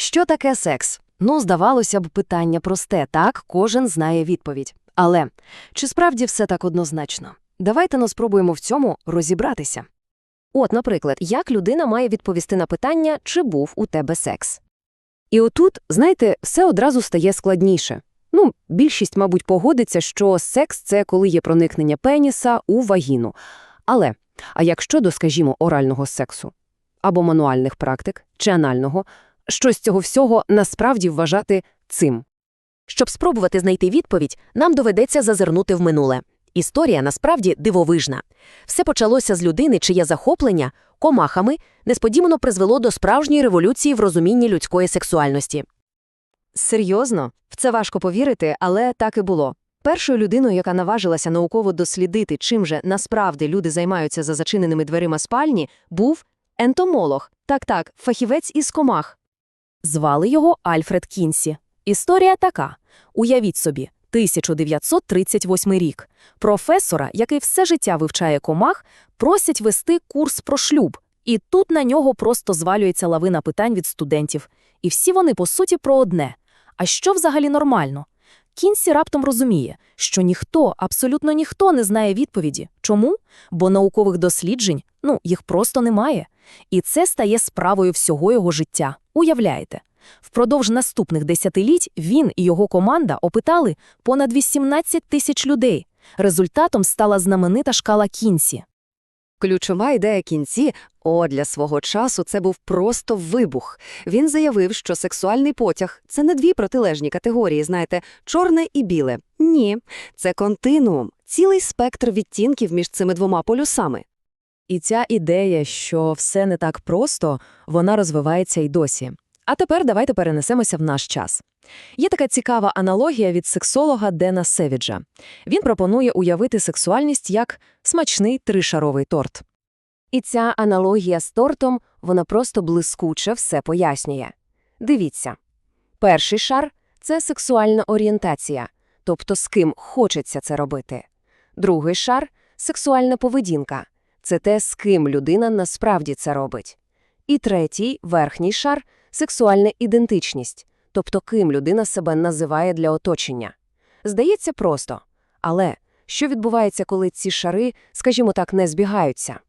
Що таке секс? Ну, здавалося б, питання просте, так, кожен знає відповідь. Але чи справді все так однозначно? Давайте но спробуємо в цьому розібратися. От, наприклад, як людина має відповісти на питання, чи був у тебе секс? І отут, знаєте, все одразу стає складніше. Ну, більшість, мабуть, погодиться, що секс – це коли є проникнення пеніса у вагіну. Але, а як щодо, скажімо, орального сексу? Або мануальних практик, чи анального, що з цього всього насправді вважати цим? Щоб спробувати знайти відповідь, нам доведеться зазирнути в минуле. Історія насправді дивовижна. Все почалося з людини, чиє захоплення комахами несподівано призвело до справжньої революції в розумінні людської сексуальності. Серйозно? В це важко повірити, але так і було. Першою людиною, яка наважилася науково дослідити, чим же насправді люди займаються за зачиненими дверима спальні, був ентомолог, так-так, фахівець із комах. Звали його Альфред Кінсі. Історія така. Уявіть собі, 1938 рік. Професора, який все життя вивчає комах, просять вести курс про шлюб. І тут на нього просто звалюється лавина питань від студентів. І всі вони, по суті, про одне. А що взагалі нормально? Кінсі раптом розуміє, що ніхто, абсолютно ніхто не знає відповіді. Чому? Бо наукових досліджень, ну, їх просто немає. І це стає справою всього його життя. Уявляєте? Впродовж наступних десятиліть він і його команда опитали понад 18 тисяч людей. Результатом стала знаменита шкала Кінсі. Ключова ідея кінці, о, для свого часу це був просто вибух. Він заявив, що сексуальний потяг – це не дві протилежні категорії, знаєте, чорне і біле. Ні, це континуум, цілий спектр відтінків між цими двома полюсами. І ця ідея, що все не так просто, вона розвивається й досі. А тепер давайте перенесемося в наш час. Є така цікава аналогія від сексолога Дена Севіджа. Він пропонує уявити сексуальність як смачний тришаровий торт. І ця аналогія з тортом, вона просто блискуче все пояснює. Дивіться. Перший шар – це сексуальна орієнтація, тобто з ким хочеться це робити. Другий шар – сексуальна поведінка, це те, з ким людина насправді це робить. І третій, верхній шар – сексуальна ідентичність, тобто ким людина себе називає для оточення. Здається просто. Але що відбувається, коли ці шари, скажімо так, не збігаються?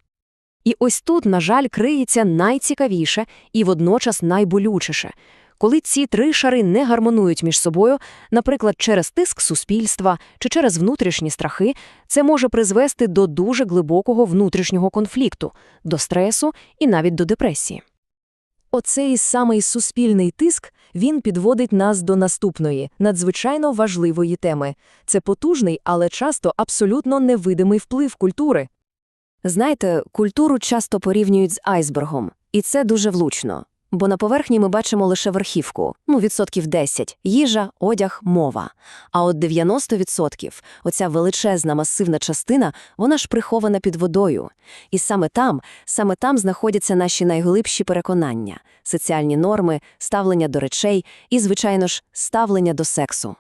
І ось тут, на жаль, криється найцікавіше і водночас найболючіше. Коли ці три шари не гармонують між собою, наприклад, через тиск суспільства чи через внутрішні страхи, це може призвести до дуже глибокого внутрішнього конфлікту, до стресу і навіть до депресії. Оцей самий суспільний тиск, він підводить нас до наступної, надзвичайно важливої теми. Це потужний, але часто абсолютно невидимий вплив культури. Знаєте, культуру часто порівнюють з айсбергом, і це дуже влучно. Бо на поверхні ми бачимо лише верхівку, ну, відсотків 10 – їжа, одяг, мова. А от 90% – оця величезна масивна частина, вона ж прихована під водою. І саме там, саме там знаходяться наші найглибші переконання – соціальні норми, ставлення до речей і, звичайно ж, ставлення до сексу.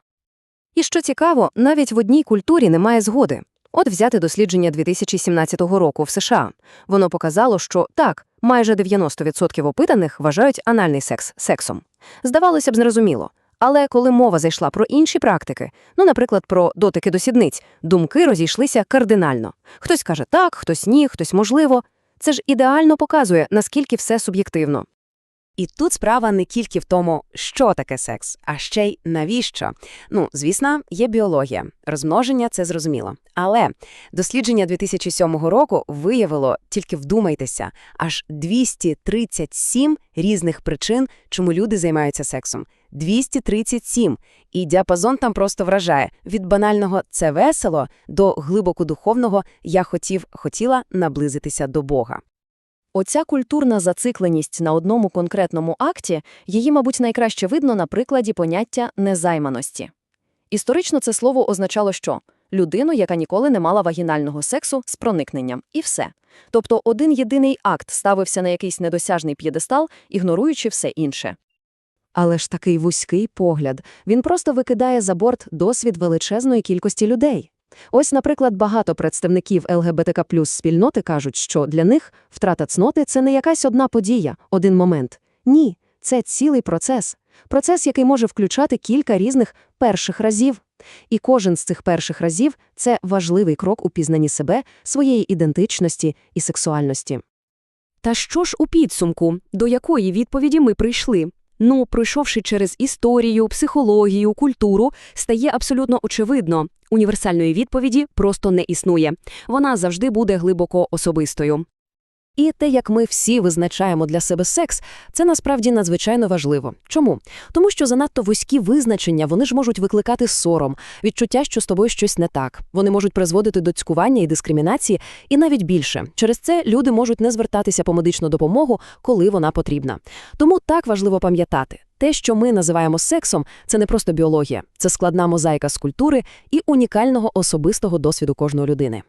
І що цікаво, навіть в одній культурі немає згоди. От взяти дослідження 2017 року в США. Воно показало, що так, майже 90% опитаних вважають анальний секс сексом. Здавалося б, зрозуміло. Але коли мова зайшла про інші практики, ну, наприклад, про дотики до сідниць, думки розійшлися кардинально. Хтось каже так, хтось ні, хтось можливо. Це ж ідеально показує, наскільки все суб'єктивно. І тут справа не тільки в тому, що таке секс, а ще й навіщо. Ну, звісно, є біологія. Розмноження це зрозуміло. Але дослідження 2007 року виявило, тільки вдумайтеся, аж 237 різних причин, чому люди займаються сексом. 237. І діапазон там просто вражає від банального це весело до глибоко духовного я хотів, хотіла наблизитися до Бога. Оця культурна зацикленість на одному конкретному акті, її, мабуть, найкраще видно на прикладі поняття незайманості. Історично це слово означало що? Людину, яка ніколи не мала вагінального сексу з проникненням, і все. Тобто один єдиний акт ставився на якийсь недосяжний п'єдестал, ігноруючи все інше. Але ж такий вузький погляд, він просто викидає за борт досвід величезної кількості людей. Ось, наприклад, багато представників ЛГБТК плюс спільноти кажуть, що для них втрата цноти це не якась одна подія, один момент. Ні, це цілий процес. Процес, який може включати кілька різних перших разів. І кожен з цих перших разів – це важливий крок у пізнанні себе, своєї ідентичності і сексуальності. Та що ж у підсумку, до якої відповіді ми прийшли? Ну, пройшовши через історію, психологію, культуру, стає абсолютно очевидно. Універсальної відповіді просто не існує. Вона завжди буде глибоко особистою. І те, як ми всі визначаємо для себе секс, це насправді надзвичайно важливо. Чому? Тому що занадто вузькі визначення, вони ж можуть викликати сором, відчуття, що з тобою щось не так. Вони можуть призводити до цькування і дискримінації, і навіть більше. Через це люди можуть не звертатися по медичну допомогу, коли вона потрібна. Тому так важливо пам'ятати. Те, що ми називаємо сексом, це не просто біологія, це складна мозаїка з культури і унікального особистого досвіду кожної людини.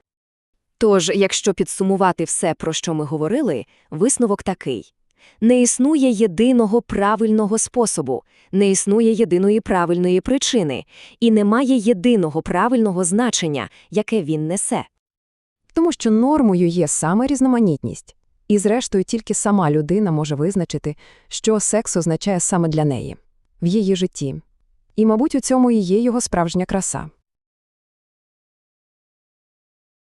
Тож, якщо підсумувати все, про що ми говорили, висновок такий. Не існує єдиного правильного способу, не існує єдиної правильної причини, і немає єдиного правильного значення, яке він несе. Тому що нормою є саме різноманітність. І зрештою тільки сама людина може визначити, що секс означає саме для неї, в її житті. І, мабуть, у цьому і є його справжня краса.